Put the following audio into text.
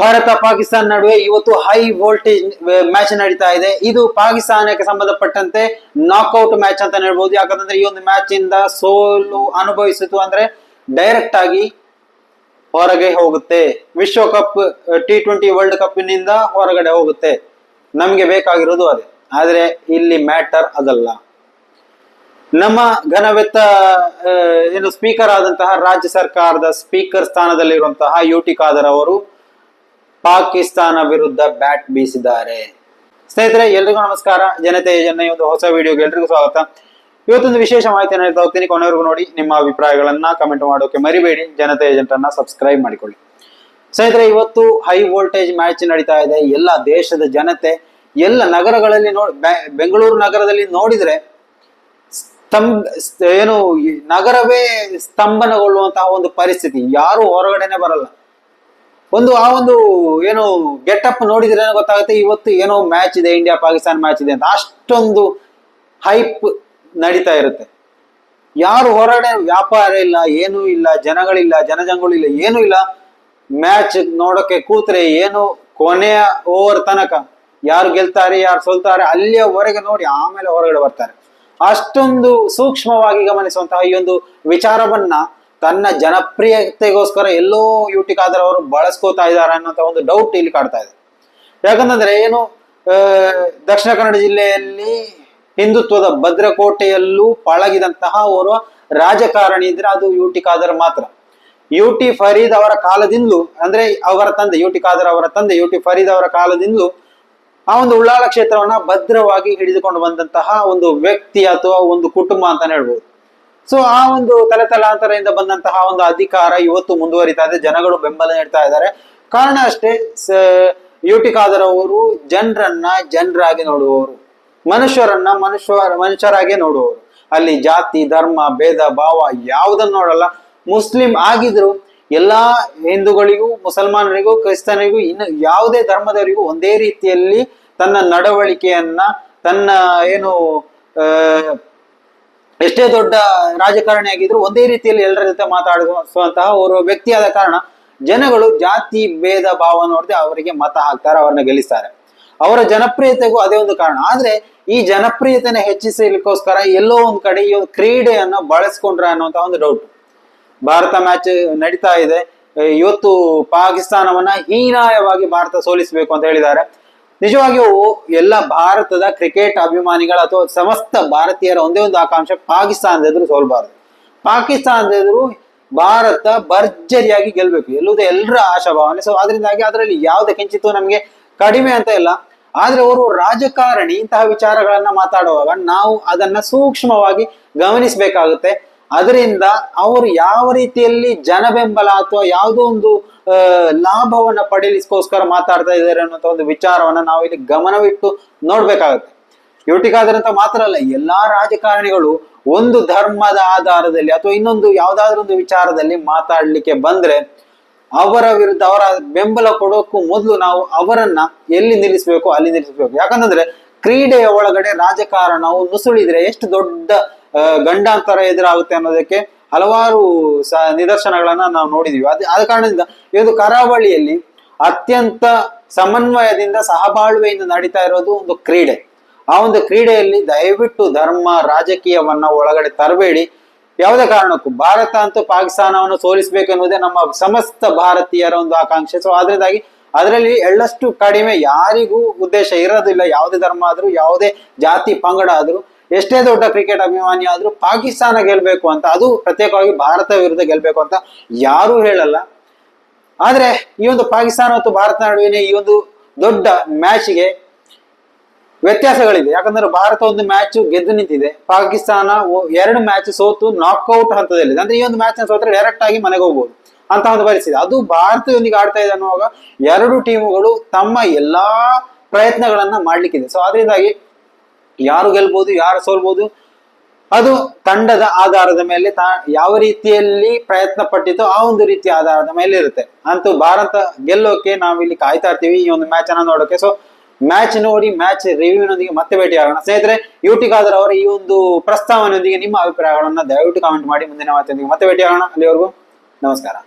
ಭಾರತ ಪಾಕಿಸ್ತಾನ ನಡುವೆ ಇವತ್ತು high voltage match ನಡೀತಾ ಇದೆ. ಇದು ಪಾಕಿಸ್ತಾನಕ್ಕೆ ಸಂಬಂಧಪಟ್ಟಂತೆ ನಾಕ್ಔಟ್ ಮ್ಯಾಚ್ ಅಂತ ಹೇಳ್ಬೋದು. ಯಾಕಂತಂದ್ರೆ ಈ ಒಂದು ಮ್ಯಾಚ್ ಇಂದ ಸೋಲು ಅನುಭವಿಸಿತು ಅಂದ್ರೆ ಡೈರೆಕ್ಟ್ ಆಗಿ ಹೊರಗೆ ಹೋಗುತ್ತೆ. ವಿಶ್ವಕಪ್ ಟಿ ಟ್ವೆಂಟಿ ವರ್ಲ್ಡ್ ಕಪ್ನಿಂದ ಹೊರಗಡೆ ಹೋಗುತ್ತೆ. ನಮಗೆ ಬೇಕಾಗಿರೋದು ಅದೇ. ಆದ್ರೆ ಇಲ್ಲಿ ಮ್ಯಾಟರ್ ಅದಲ್ಲ. ನಮ್ಮ ಘನವೆತ್ತ ಏನು ಸ್ಪೀಕರ್ ಆದಂತಹ ರಾಜ್ಯ ಸರ್ಕಾರದ ಸ್ಪೀಕರ್ ಸ್ಥಾನದಲ್ಲಿರುವಂತಹ ಯು ಟಿ ಖಾದರ್ ಅವರು ಪಾಕಿಸ್ತಾನ ವಿರುದ್ಧ ಬ್ಯಾಟ್ ಬೀಸಿದ್ದಾರೆ. ಸ್ನೇಹಿತರೆ, ಎಲ್ರಿಗೂ ನಮಸ್ಕಾರ. ಜನತೆ ಜನ ಒಂದು ಹೊಸ ವಿಡಿಯೋಗೆ ಎಲ್ರಿಗೂ ಸ್ವಾಗತ. ಇವತ್ತೊಂದು ವಿಶೇಷ ಮಾಹಿತಿ ಹೇಳ್ತಾ ಹೋಗ್ತೀನಿ. ಕೊನೆವರೆಗೂ ನೋಡಿ, ನಿಮ್ಮ ಅಭಿಪ್ರಾಯಗಳನ್ನ ಕಮೆಂಟ್ ಮಾಡೋಕೆ ಮರಿಬೇಡಿ. ಜನತೆ ಏಜೆಂಟ್ ಸಬ್ಸ್ಕ್ರೈಬ್ ಮಾಡಿಕೊಳ್ಳಿ. ಸ್ನೇಹಿತರೆ, ಇವತ್ತು ಹೈ ವೋಲ್ಟೇಜ್ ಮ್ಯಾಚ್ ನಡೀತಾ ಇದೆ. ಎಲ್ಲ ದೇಶದ ಜನತೆ, ಎಲ್ಲ ನಗರಗಳಲ್ಲಿ ನೋಡಿ ಬೆಂಗಳೂರು ನಗರದಲ್ಲಿ ನೋಡಿದ್ರೆ ಸ್ತಂಭ ಏನು ನಗರವೇ ಸ್ತಂಭನಗೊಳ್ಳುವಂತಹ ಒಂದು ಪರಿಸ್ಥಿತಿ. ಯಾರು ಹೊರಗಡೆನೆ ಬರಲ್ಲ. ಒಂದು, ಆ ಒಂದು ಏನು ಗೆಟಪ್ ನೋಡಿದ್ರೆ ಗೊತ್ತಾಗುತ್ತೆ, ಇವತ್ತು ಏನೋ ಮ್ಯಾಚ್ ಇದೆ ಇಂಡಿಯಾ ಪಾಕಿಸ್ತಾನ ಮ್ಯಾಚ್ ಇದೆ ಅಂತ. ಅಷ್ಟೊಂದು ಹೈಪ್ ನಡೀತಾ ಇರುತ್ತೆ. ಯಾರು ಹೊರಗಡೆ ವ್ಯಾಪಾರ ಇಲ್ಲ, ಏನೂ ಇಲ್ಲ, ಜನಗಳಿಲ್ಲ, ಜನಜಂಗಳು ಇಲ್ಲ, ಏನೂ ಇಲ್ಲ. ಮ್ಯಾಚ್ ನೋಡೋಕೆ ಕೂತ್ರೆ ಏನು ಕೊನೆಯ ಓವರ್ ತನಕ. ಯಾರು ಗೆಲ್ತಾರೆ, ಯಾರು ಸೋಲ್ತಾರೆ, ಅಲ್ಲಿಯವರೆಗೆ ನೋಡಿ ಆಮೇಲೆ ಹೊರಗಡೆ ಬರ್ತಾರೆ. ಅಷ್ಟೊಂದು ಸೂಕ್ಷ್ಮವಾಗಿ ಗಮನಿಸುವಂತಹ ಈ ಒಂದು ವಿಚಾರವನ್ನ ತನ್ನ ಜನಪ್ರಿಯತೆಗೋಸ್ಕರ ಎಲ್ಲೋ ಯುಟಿ ಖಾದರ್ ಅವರು ಬಳಸ್ಕೋತಾ ಇದ್ದಾರೆ ಅನ್ನೋಂಥ ಒಂದು ಡೌಟ್ ಇಲ್ಲಿ ಕಾಡ್ತಾ ಇದೆ. ಯಾಕಂತಂದ್ರೆ ಏನು ದಕ್ಷಿಣ ಕನ್ನಡ ಜಿಲ್ಲೆಯಲ್ಲಿ ಹಿಂದುತ್ವದ ಭದ್ರಕೋಟೆಯಲ್ಲೂ ಪಳಗಿದಂತಹ ಓರ್ವ ರಾಜಕಾರಣಿ ಇದ್ರೆ ಅದು ಯು ಟಿ ಖಾದರ್ ಮಾತ್ರ. ಯು ಟಿ ಫರೀದ್ ಅವರ ಕಾಲದಿಂದಲೂ, ಅಂದ್ರೆ ಅವರ ತಂದೆ ಯು ಟಿ ಖಾದರ್ ಅವರ ತಂದೆ ಯು ಟಿ ಫರೀದ್ ಅವರ ಕಾಲದಿಂದಲೂ ಆ ಒಂದು ಉಳ್ಳಾಲ ಕ್ಷೇತ್ರವನ್ನ ಭದ್ರವಾಗಿ ಹಿಡಿದುಕೊಂಡು ಬಂದಂತಹ ಒಂದು ವ್ಯಕ್ತಿ ಅಥವಾ ಒಂದು ಕುಟುಂಬ ಅಂತಾನೆ ಹೇಳ್ಬೋದು. ಸೊ ಆ ಒಂದು ತಲೆ ತಲಾಂತರದಿಂದ ಬಂದಂತಹ ಒಂದು ಅಧಿಕಾರ ಇವತ್ತು ಮುಂದುವರಿತಾ ಇದೆ. ಜನಗಳು ಬೆಂಬಲ ನೀಡ್ತಾ ಇದ್ದಾರೆ. ಕಾರಣ ಅಷ್ಟೇ ಯುಟಿ ಖಾದರ್ ಅವರು ಜನರನ್ನ ಜನರಾಗಿ ನೋಡುವವರು. ಮನುಷ್ಯರನ್ನ ಮನುಷ್ಯ, ಮನುಷ್ಯರಾಗೆ ನೋಡುವವರು. ಅಲ್ಲಿ ಜಾತಿ, ಧರ್ಮ, ಭೇದ, ಭಾವ ಯಾವುದನ್ನು ನೋಡಲ್ಲ. ಮುಸ್ಲಿಂ ಆಗಿದ್ರು ಎಲ್ಲಾ ಹಿಂದೂಗಳಿಗೂ, ಮುಸಲ್ಮಾನರಿಗೂ, ಕ್ರಿಸ್ತನಿಗೂ, ಇನ್ನು ಯಾವುದೇ ಧರ್ಮದವರಿಗೂ ಒಂದೇ ರೀತಿಯಲ್ಲಿ ತನ್ನ ನಡವಳಿಕೆಯನ್ನ, ತನ್ನ ಏನು ಎಷ್ಟೇ ದೊಡ್ಡ ರಾಜಕಾರಣಿ ಆಗಿದ್ರು ಒಂದೇ ರೀತಿಯಲ್ಲಿ ಎಲ್ಲರ ಜೊತೆ ಮಾತಾಡಿಸುವಂತಹ ಓರ್ವ ವ್ಯಕ್ತಿಯಾದ ಕಾರಣ ಜನಗಳು ಜಾತಿ ಭೇದ ಭಾವ ನೋಡದೆ ಅವರಿಗೆ ಮತ ಹಾಕ್ತಾರೆ, ಅವರನ್ನ ಗೆಲ್ಲಿಸ್ತಾರೆ. ಅವರ ಜನಪ್ರಿಯತೆಗೂ ಅದೇ ಒಂದು ಕಾರಣ. ಆದ್ರೆ ಈ ಜನಪ್ರಿಯತೆನ ಹೆಚ್ಚಿಸಲಿಕ್ಕೋಸ್ಕರ ಎಲ್ಲೋ ಒಂದ್ ಕಡೆ ಈ ಒಂದು ಕ್ರೀಡೆಯನ್ನು ಬಳಸ್ಕೊಂಡ್ರ ಅನ್ನುವಂತ ಒಂದು ಡೌಟ್ ಭಾರತ ಮ್ಯಾಚ್ ನಡೀತಾ ಇದೆ. ಇವತ್ತು ಪಾಕಿಸ್ತಾನವನ್ನ ಹೀನಾಯವಾಗಿ ಭಾರತ ಸೋಲಿಸಬೇಕು ಅಂತ ಹೇಳಿದ್ದಾರೆ. ನಿಜವಾಗಿಯೂ ಎಲ್ಲ ಭಾರತದ ಕ್ರಿಕೆಟ್ ಅಭಿಮಾನಿಗಳ ಅಥವಾ ಸಮಸ್ತ ಭಾರತೀಯರ ಒಂದೇ ಒಂದು ಆಕಾಂಕ್ಷೆ, ಪಾಕಿಸ್ತಾನದ ಎದುರು ಸೋಲ್ಬಾರದು. ಪಾಕಿಸ್ತಾನದ ಎದುರು ಭಾರತ ಭರ್ಜರಿಯಾಗಿ ಗೆಲ್ಬೇಕು. ಎಲ್ಲದೇ ಎಲ್ಲರ ಆಶಾಭಾವನೆ. ಸೊ ಅದರಿಂದಾಗಿ ಅದರಲ್ಲಿ ಯಾವುದೇ ಕಿಂಚಿತ್ತು ನಮಗೆ ಕಡಿಮೆ ಅಂತ ಇಲ್ಲ. ಆದ್ರೆ ಅವರು ರಾಜಕಾರಣಿ ಇಂತಹ ವಿಚಾರಗಳನ್ನ ಮಾತಾಡುವಾಗ ನಾವು ಅದನ್ನ ಸೂಕ್ಷ್ಮವಾಗಿ ಗಮನಿಸಬೇಕಾಗುತ್ತೆ. ಅದರಿಂದ ಅವರು ಯಾವ ರೀತಿಯಲ್ಲಿ ಜನ ಬೆಂಬಲ ಅಥವಾ ಯಾವುದೋ ಒಂದು ಲಾಭವನ್ನ ಪಡೆಯಲಿಕ್ಕೋಸ್ಕರ ಮಾತಾಡ್ತಾ ಇದ್ದಾರೆ ಅನ್ನೋ ಒಂದು ವಿಚಾರವನ್ನ ನಾವು ಇಲ್ಲಿ ಗಮನವಿಟ್ಟು ನೋಡ್ಬೇಕಾಗತ್ತೆ. ಯುಟಿಕಾದ್ರಂತ ಮಾತ್ರ ಅಲ್ಲ ಎಲ್ಲಾ ರಾಜಕಾರಣಿಗಳು ಒಂದು ಧರ್ಮದ ಆಧಾರದಲ್ಲಿ ಅಥವಾ ಇನ್ನೊಂದು ಯಾವ್ದಾದ್ರು ಒಂದು ವಿಚಾರದಲ್ಲಿ ಮಾತಾಡ್ಲಿಕ್ಕೆ ಬಂದ್ರೆ ಅವರ ವಿರುದ್ಧ ಅವರ ಬೆಂಬಲ ಕೊಡೋಕ್ಕೂ ಮೊದಲು ನಾವು ಅವರನ್ನ ಎಲ್ಲಿ ನಿಲ್ಲಿಸಬೇಕು, ಅಲ್ಲಿ ನಿಲ್ಲಿಸಬೇಕು. ಯಾಕಂತಂದ್ರೆ ಕ್ರೀಡೆಯ ಒಳಗಡೆ ರಾಜಕಾರಣವು ನುಸುಳಿದ್ರೆ ಎಷ್ಟು ದೊಡ್ಡ ಗಂಡಾಂತರ ಎದುರಾಗುತ್ತೆ ಅನ್ನೋದಕ್ಕೆ ಹಲವಾರು ಸ ನಿದರ್ಶನಗಳನ್ನ ನಾವು ನೋಡಿದೀವಿ. ಅದ, ಆದ ಕಾರಣದಿಂದ ಇದು ಕರಾವಳಿಯಲ್ಲಿ ಅತ್ಯಂತ ಸಮನ್ವಯದಿಂದ ಸಹಬಾಳ್ವೆಯಿಂದ ನಡೀತಾ ಇರೋದು ಒಂದು ಕ್ರೀಡೆ. ಆ ಒಂದು ಕ್ರೀಡೆಯಲ್ಲಿ ದಯವಿಟ್ಟು ಧರ್ಮ, ರಾಜಕೀಯವನ್ನ ಒಳಗಡೆ ತರಬೇಡಿ. ಯಾವುದೇ ಕಾರಣಕ್ಕೂ ಭಾರತ ಅಂತೂ ಪಾಕಿಸ್ತಾನವನ್ನು ಸೋಲಿಸಬೇಕು ಎನ್ನುವುದೇ ನಮ್ಮ ಸಮಸ್ತ ಭಾರತೀಯರ ಒಂದು ಆಕಾಂಕ್ಷೆ. ಸೊ ಅದರಿಂದಾಗಿ ಅದರಲ್ಲಿ ಎಳ್ಳಷ್ಟು ಕಡಿಮೆ ಯಾರಿಗೂ ಉದ್ದೇಶ ಇರೋದಿಲ್ಲ. ಯಾವುದೇ ಧರ್ಮ ಆದರೂ, ಯಾವುದೇ ಜಾತಿ ಪಂಗಡ ಆದ್ರೂ. ಎಷ್ಟೇ ದೊಡ್ಡ ಕ್ರಿಕೆಟ್ ಅಭಿಮಾನಿ ಆದರೂ ಪಾಕಿಸ್ತಾನ ಗೆಲ್ಲಬೇಕು ಅಂತ, ಅದು ಪ್ರತ್ಯೇಕವಾಗಿ ಭಾರತ ವಿರುದ್ಧ ಗೆಲ್ಲಬೇಕು ಅಂತ ಯಾರೂ ಹೇಳಲ್ಲ. ಆದರೆ ಈ ಒಂದು ಪಾಕಿಸ್ತಾನ ಮತ್ತು ಭಾರತ ನಡುವಿನ ಈ ಒಂದು ದೊಡ್ಡ ಮ್ಯಾಚ್ಗೆ ವ್ಯತ್ಯಾಸಗಳಿದೆ. ಯಾಕಂದ್ರೆ ಭಾರತ ಒಂದು ಮ್ಯಾಚ್ ಗೆದ್ದು ನಿಂತಿದೆ. ಪಾಕಿಸ್ತಾನ ಎರಡು ಮ್ಯಾಚ್ ಸೋತು ನಾಕ್ಔಟ್ ಹಂತದಲ್ಲಿದೆ. ಅಂದ್ರೆ ಈ ಒಂದು ಮ್ಯಾಚ್ ಸೋತ್ರೆ ಡೈರೆಕ್ಟ್ ಆಗಿ ಮನೆಗೆ ಹೋಗ್ಬೋದು. ಅಂತ ಒಂದು ಪರಿಸ್ಥಿತಿ. ಅದು ಭಾರತದೊಂದಿಗೆ ಆಡ್ತಾ ಇದೆ ಅನ್ನುವಾಗ ಎರಡು ಟೀಮುಗಳು ತಮ್ಮ ಎಲ್ಲಾ ಪ್ರಯತ್ನಗಳನ್ನ ಮಾಡ್ಲಿಕ್ಕಿದೆ. ಸೊ ಅದರಿಂದಾಗಿ ಯಾರು ಗೆಲ್ಬಹುದು ಯಾರು ಸೋಲ್ಬಹುದು ಅದು ತಂಡದ ಆಧಾರದ ಮೇಲೆ ತಾ, ಯಾವ ರೀತಿಯಲ್ಲಿ ಪ್ರಯತ್ನ ಪಟ್ಟಿತೋ ಆ ಒಂದು ರೀತಿಯ ಆಧಾರದ ಮೇಲೆ ಇರುತ್ತೆ. ಅಂತೂ ಭಾರತ ಗೆಲ್ಲೋಕೆ ನಾವಿಲ್ಲಿ ಕಾಯ್ತಾ ಇರ್ತೀವಿ ಈ ಒಂದು ಮ್ಯಾಚ್ ಅನ್ನ ನೋಡೋಕೆ. ಸೊ ಮ್ಯಾಚ್ ನೋಡಿ ಮ್ಯಾಚ್ ರಿವ್ಯೂನೊಂದಿಗೆ ಮತ್ತೆ ಭೇಟಿಯಾಗೋಣ ಸ್ನೇಹಿತರೆ ಯೂಟಿಗಾದರ್ ಅವರ ಈ ಒಂದು ಪ್ರಸ್ತಾವನೆಯೊಂದಿಗೆ ನಿಮ್ಮ ಅಭಿಪ್ರಾಯಗಳನ್ನು ದಯವಿಟ್ಟು ಕಾಮೆಂಟ್ ಮಾಡಿ. ಮುಂದಿನ ಮಾತಿನೊಂದಿಗೆ ಮತ್ತೆ ಭೇಟಿಯಾಗೋಣ ಅಲ್ಲಿವರೆಗೂ ನಮಸ್ಕಾರ.